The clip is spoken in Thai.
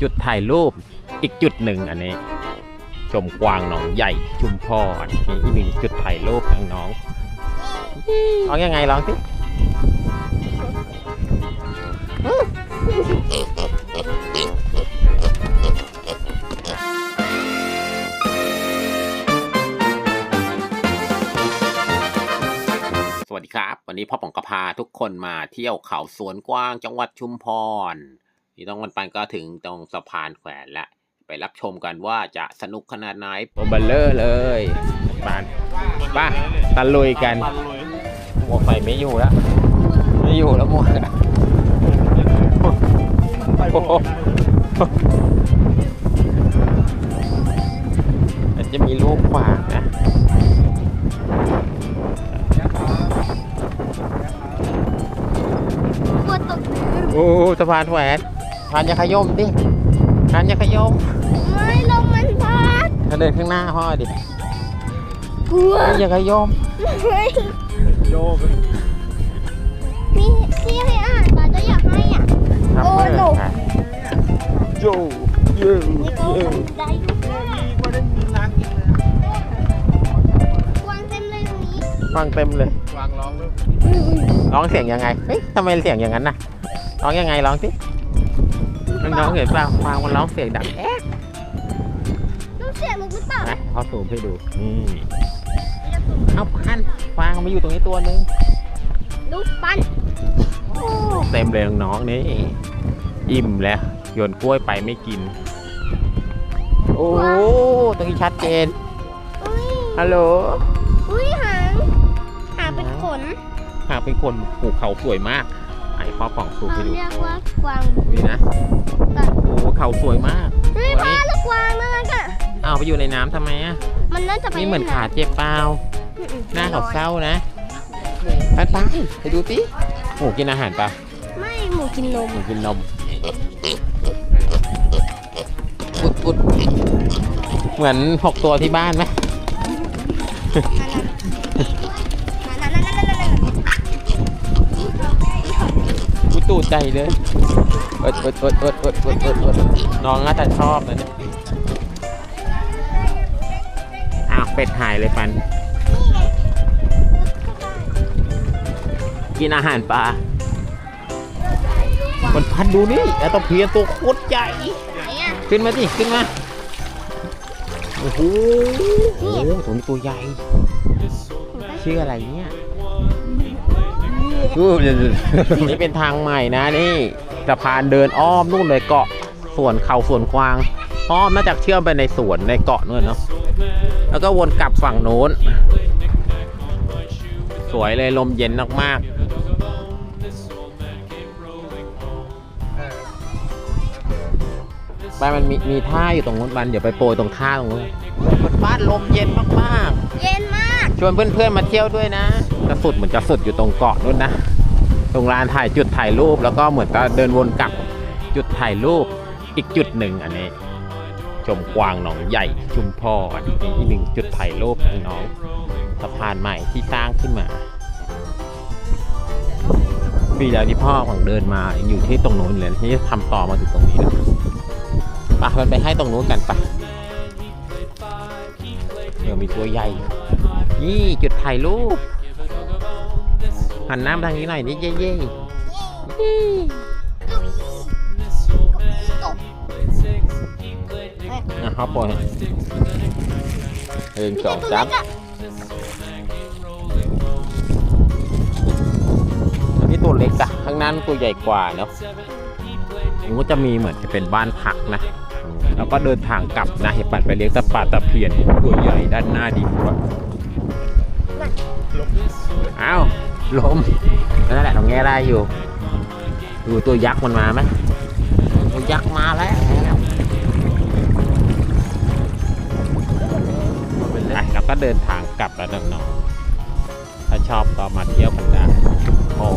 จุดถ่ายรูปอีกจุดหนึ่งอันนี้ ชมกวางหนองใหญ่ชุมพรนี่อีกหนึ่งจุดถ่ายรูปน้องๆร้องยังไงร้องสิสวัสดีครับ วันนี้พ่อป๋องกพาทุกคนมาเที่ยวเขาสวนกว้างจังหวัดชุมพร นี่ต้องวันปันก็ถึงตรงสะพานแขวนแล้วไปรับชมกันว่าจะสนุกขนาดไหนโบเบลเลอร์เลยปานป้าตะลุยกันหมวกใส่ไม่อยู่แล้วไม่อยู่แล้วหมวกอะโอ้โหมันจะมีลูกขวางนะกลัวตกน้โอ้สะพานแขวน พานยาขยมดิพานยาขยมำไม่ลมมันพัดถ้าเดินข้างหน้าพ่อดิกลัวพานยาขยมโยกมีที่ให้อาหารปลาจะอยากให้อะโอ้หนูโยโยนี่ก็โยทำได้อยู่มีก็ได้มีน้ำกินเลยวางเต็มเลยตรงนี้ฟังเต็มเลยวางร้องเลยร้องเสียงยังไงเฮ้ยทำไมเสียงอย่างนั้นน่ะร้องยังไงร้องสิ น้องๆเห็นเปล่าฟังมันร้องเสียงดังแอ๊ะน้ำเสียงมันหรือเปล่านะเขาสูมให้ดูนี่เอาพันฟางมาอยู่ตรงนี้ตัวนึงลูกปั้นโอ้เต็มเลยน้องๆนี่อิ่มแล้วโยนกล้วยไปไม่กิน โอ้ตรงนี้ชัดเจนอุ้ยฮัลโหลอุ้ยหางหางเป็นขนหากเป็นคนปลูกเขาสวยมาก ไอ้พ่อป่องสูมเขาให้ดูเรียกว่ากวางนี่นะตัดโอ้เขาสวยมากเฮ้ยปลาลูกกวางน่ารักอะเอาไปอยู่ในน้ำทำไมอะมันน่าจะไปนี่เหมือนขาเจ็บเปล่าอืมๆหน้าเขาเศร้านะไปไปไปดูติหมูกินอาหารปะไม่หมูกินนมหมูกินนมอุดอุดเหมือนหกตัวที่บ้านไหม ใจเลยอดอดอดอดอดอดอดอดน้องน่าจะชอบนะเนี่ยอ้าวเป็ดหายเลยปัน กินอาหารปลา มันพันดูนี่แอตเพียตัวโคตรใหญ่ ขึ้นมาดิขึ้นมา โอ้โหโอ้โหตัวนี้ตัวใหญ่ ชื่ออะไรเนี่ย นี่เป็นทางใหม่นะนี่สะพานเดินอ้อมนู่นเลยเกาะส่วนเขาส่วนกวางอ้อมน่าจะเชื่อมไปในสวนในเกาะนู่นเนาะแล้วก็วนกลับฝั่งโน้น สวยเลยลมเย็นมากๆไปมันมีมีท่าอยู่ตรงนู้นบันเดี๋ยวไปโปรยตรงท่าตรงนู้นบนบ้านลมเย็นมากๆ เย็นมาก ชวนเพื่อนๆมาเที่ยวด้วยนะจะสุดเหมือนจะสุดอยู่ตรงเกาะนู่นนะ ตรงลานถ่ายจุดถ่ายรูปแล้วก็เหมือนจะเดินวนกลับจุดถ่ายรูปอีกจุดหนึ่งอันนี้ ชมกวางหนองใหญ่ชุมพรอีกหนึ่งจุดถ่ายรูปน้องสะพานใหม่ที่สร้างขึ้นมาปีแล้วที่พ่อของเดินมาอยู่ที่ตรงนู้นเลยที่ทำต่อมาถึงตรงนี้แล้วปะมันไปให้ตรงนู้นกันปะเดี๋ยวมีตัวใหญ่ นี่จุดถ่ายรูปหันหน้ามาทางนี้หน่อยนี่เย่เย่เก้าอี้เก้าอี้ตกนะครับปล่อยหนึ่งสองสามอันนี้ตัวเล็กอะข้างหน้าตัวใหญ่กว่าเนาะมันก็จะมีเหมือนจะเป็นบ้านพักนะอืม แล้วก็เดินทางกลับนะเห็นปัดไปเลี้ยงตะปาตะเพียนตัวใหญ่ด้านหน้าดีกว่าอ้าวลมนั่นแหละตรงนี้ได้อยู่ ดูตัวยักษ์มันมาไหมตัวยักษ์มาแล้วเราก็เดินทางกลับแล้วน้องๆถ้าชอบก็มาเที่ยวกันได้โอ้